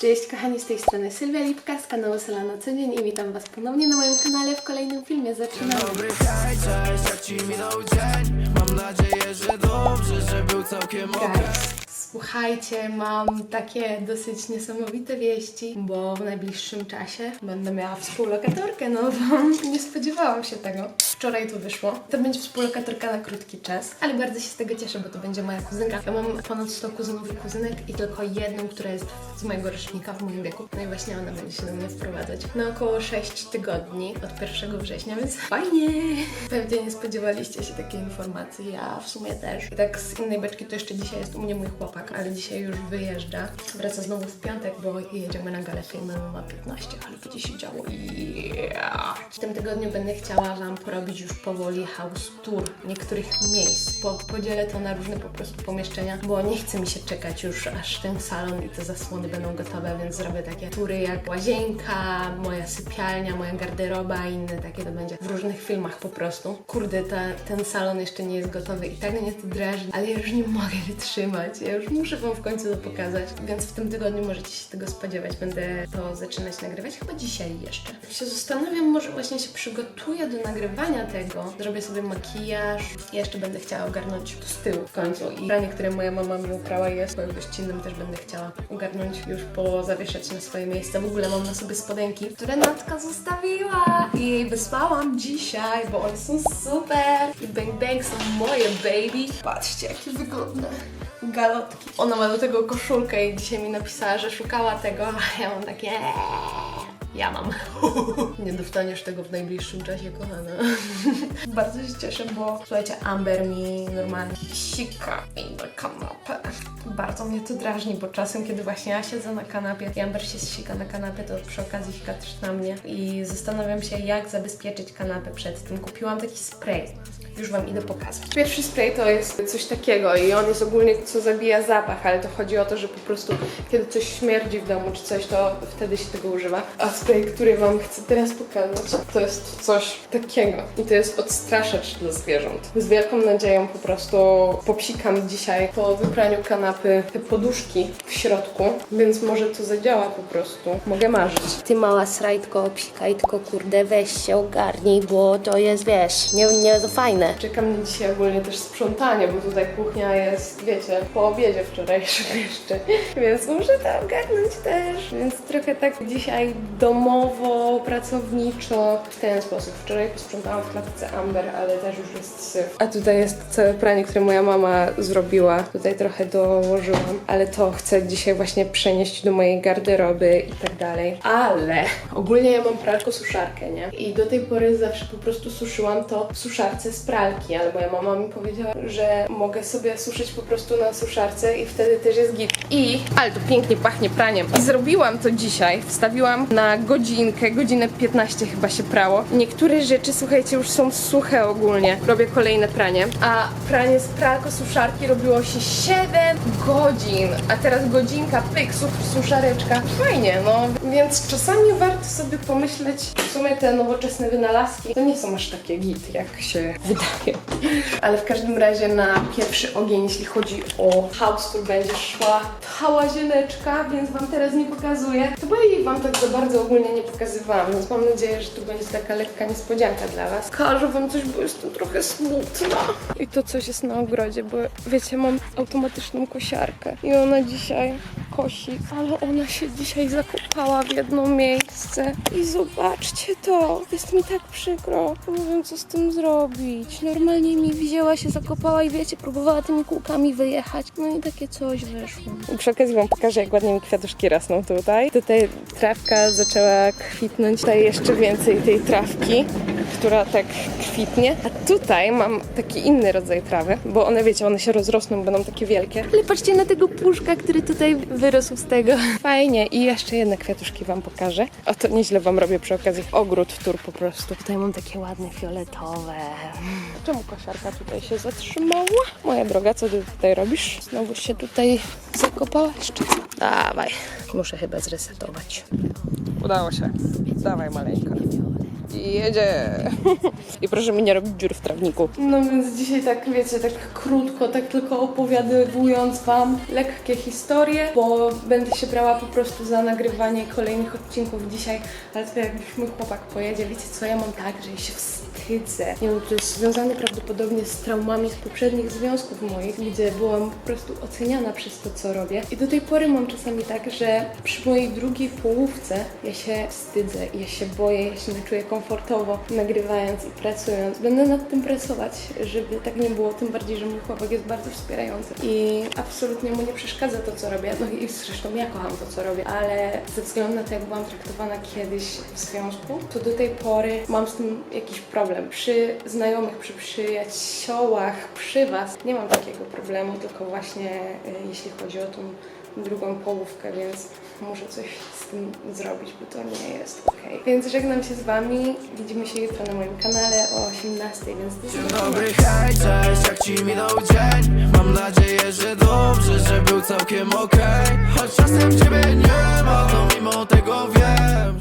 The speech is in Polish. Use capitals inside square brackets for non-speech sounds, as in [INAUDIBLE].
Cześć kochani, z tej strony Sylwia Lipka z kanału Sola na co dzień i witam Was ponownie na moim kanale w kolejnym filmie. Zaczynamy! Dobry hej, cześć, jak ci minął dzień? Mam nadzieję, że dobrze, że był całkiem okej Guys, słuchajcie, mam takie dosyć niesamowite wieści, bo w najbliższym czasie będę miała współlokatorkę nową. [LAUGHS] Nie spodziewałam się tego. Wczoraj to wyszło. To będzie współlokatorka na krótki czas, ale bardzo się z tego cieszę, bo to będzie moja kuzynka. Ja mam ponad 100 kuzynów i kuzynek i tylko jedną, która jest z mojego rocznika, w moim wieku. No i właśnie ona będzie się do mnie wprowadzać na około 6 tygodni od 1 września, więc fajnie! Pewnie nie spodziewaliście się takiej informacji, ja w sumie też. I tak z innej beczki to jeszcze dzisiaj jest u mnie mój chłopak, ale dzisiaj już wyjeżdża. Wraca znowu w piątek, bo jedziemy na galę filmową ma 15, ale będzie się działo i w tym tygodniu będę chciała Wam porobić już powoli house tour niektórych miejsc. Po, podzielę to na różne po prostu pomieszczenia, bo nie chce mi się czekać już aż ten salon i te zasłony będą gotowe, więc zrobię takie tury jak łazienka, moja sypialnia, moja garderoba i inne takie to będzie w różnych filmach po prostu. Kurde, ta, ten salon jeszcze nie jest gotowy i tak mnie to drażni, ale ja już nie mogę [LAUGHS] wytrzymać. Ja już muszę Wam w końcu to pokazać, więc w tym tygodniu możecie się tego spodziewać. Będę to zaczynać nagrywać chyba dzisiaj jeszcze. Się zastanawiam, może właśnie się przygotuję do nagrywania tego. Zrobię sobie makijaż. Ja jeszcze będę chciała ogarnąć to z tyłu w końcu. I pranie, które moja mama mi uprała jest moim gościnnym też będę chciała ogarnąć już po zawieszać na swoje miejsce. W ogóle mam na sobie spodenki, które Natka zostawiła i jej wysłałam dzisiaj, bo one są super. I bang bang są moje baby. Patrzcie, jakie wygodne galotki. Ona ma do tego koszulkę i dzisiaj mi napisała, że szukała tego, a ja mam takie... Ja mam. [LAUGHS] Nie dostaniesz tego w najbliższym czasie, kochana. [LAUGHS] Bardzo się cieszę, bo słuchajcie, Amber mi normalnie sika i na kanapę. Bardzo mnie to drażni, bo czasem, kiedy właśnie ja siedzę na kanapie i Amber się sika na kanapie, to przy okazji sika też na mnie. I zastanawiam się, jak zabezpieczyć kanapę przed tym. Kupiłam taki spray. Już Wam idę pokazać. Pierwszy spray to jest coś takiego i on jest ogólnie co zabija zapach, ale to chodzi o to, że po prostu kiedy coś śmierdzi w domu czy coś, to wtedy się tego używa. A spray, który Wam chcę teraz pokazać, to jest coś takiego. I to jest odstraszacz dla zwierząt. Z wielką nadzieją po prostu popsikam dzisiaj po wypraniu kanapy te poduszki w środku, więc może to zadziała po prostu. Mogę marzyć. Ty mała srajtko, psikajtko, kurde, weź się ogarnij, bo to jest, wiesz, nie, nie to fajne. Czeka mnie dzisiaj ogólnie też sprzątanie, bo tutaj kuchnia jest, wiecie, po obiedzie wczorajszym [LAUGHS] jeszcze, więc muszę to ogarnąć też. Więc trochę tak dzisiaj domowo, pracowniczo, w ten sposób. Wczoraj posprzątałam w klatce Amber, ale też już jest syf. A tutaj jest całe pranie, które moja mama zrobiła. Tutaj trochę dołożyłam, ale to chcę dzisiaj właśnie przenieść do mojej garderoby i tak dalej. Ale ogólnie ja mam pralkę suszarkę, nie? I do tej pory zawsze po prostu suszyłam to w suszarce z pralki, ale moja mama mi powiedziała, że mogę sobie suszyć po prostu na suszarce i wtedy też jest git. I, ale to pięknie pachnie praniem. I zrobiłam to dzisiaj. Wstawiłam na godzinkę, godzinę 15 chyba się prało. Niektóre rzeczy, słuchajcie, już są suche ogólnie. Robię kolejne pranie. A pranie z pralko suszarki robiło się 7 godzin, a teraz godzinka, pyk, sus suszareczka. Fajnie, no. Więc czasami warto sobie pomyśleć, w sumie te nowoczesne wynalazki to nie są aż takie git, jak się wydaje. Ale w każdym razie na pierwszy ogień, jeśli chodzi o house tour, będzie szła ta łazieneczka, więc Wam teraz nie pokazuję. To jej Wam tak za bardzo ogólnie nie pokazywałam, więc mam nadzieję, że tu będzie taka lekka niespodzianka dla Was. Pokażę Wam coś, bo jestem trochę smutna. I to coś jest na ogrodzie, bo wiecie, mam automatyczną kosiarkę i ona dzisiaj kosi, ale ona się dzisiaj zakopała w jedno miejsce. I zobaczcie to, jest mi tak przykro. Nie wiem, co z tym zrobić. Normalnie mi wzięła się, zakopała i wiecie, próbowała tymi kółkami wyjechać. No i takie coś wyszło. Przy okazji Wam pokażę, jak ładnie mi kwiatuszki rosną tutaj. Tutaj trawka zaczęła kwitnąć. Tutaj jeszcze więcej tej trawki, która tak kwitnie. A tutaj mam taki inny rodzaj trawy, bo one, wiecie, one się rozrosną, będą takie wielkie. Ale patrzcie na tego puszka, który tutaj wyrósł z tego. [LAUGHS] Fajnie. I jeszcze jedne kwiatuszki Wam pokażę. O, to nieźle Wam robię przy okazji ogród tur po prostu. Tutaj mam takie ładne fioletowe. Czemu kosiarka tutaj się zatrzymała? Moja droga, co ty tutaj robisz? Znowu się tutaj zakopałaś, czy co? Dawaj. Muszę chyba zresetować. Udało się. Dawaj maleńka. Jedzie. [LAUGHS] I proszę mi nie robić dziur w trawniku. No więc dzisiaj tak, wiecie, tak krótko, tak tylko opowiadając Wam lekkie historie, bo będę się brała po prostu za nagrywanie kolejnych odcinków dzisiaj, ale to jakbyś mój chłopak pojedzie, wiecie co, ja mam tak, że się wstydzę. Nie wiem, to jest związane prawdopodobnie z traumami z poprzednich związków moich, gdzie byłam po prostu oceniana przez to, co robię. I do tej pory mam czasami tak, że przy mojej drugiej połówce ja się wstydzę, ja się boję, ja się nie czuję komfortowo nagrywając i pracując. Będę nad tym pracować, żeby tak nie było, tym bardziej, że mój chłopak jest bardzo wspierający i absolutnie mu nie przeszkadza to, co robię. No i zresztą ja kocham to, co robię, ale ze względu na to, jak byłam traktowana kiedyś w związku, to do tej pory mam z tym jakiś problem. Przy znajomych, przy przyjaciołach, przy Was nie mam takiego problemu, tylko właśnie y, jeśli chodzi o tą drugą połówkę, więc muszę coś z tym zrobić, bo to nie jest ok. Więc żegnam się z Wami. Widzimy się jutro na moim kanale o 18, więc do Dzień dobry, hej, cześć, jak ci minął dzień? Mam nadzieję, że dobrze, że był całkiem okej Choć czasem ciebie nie ma, to mimo tego wiem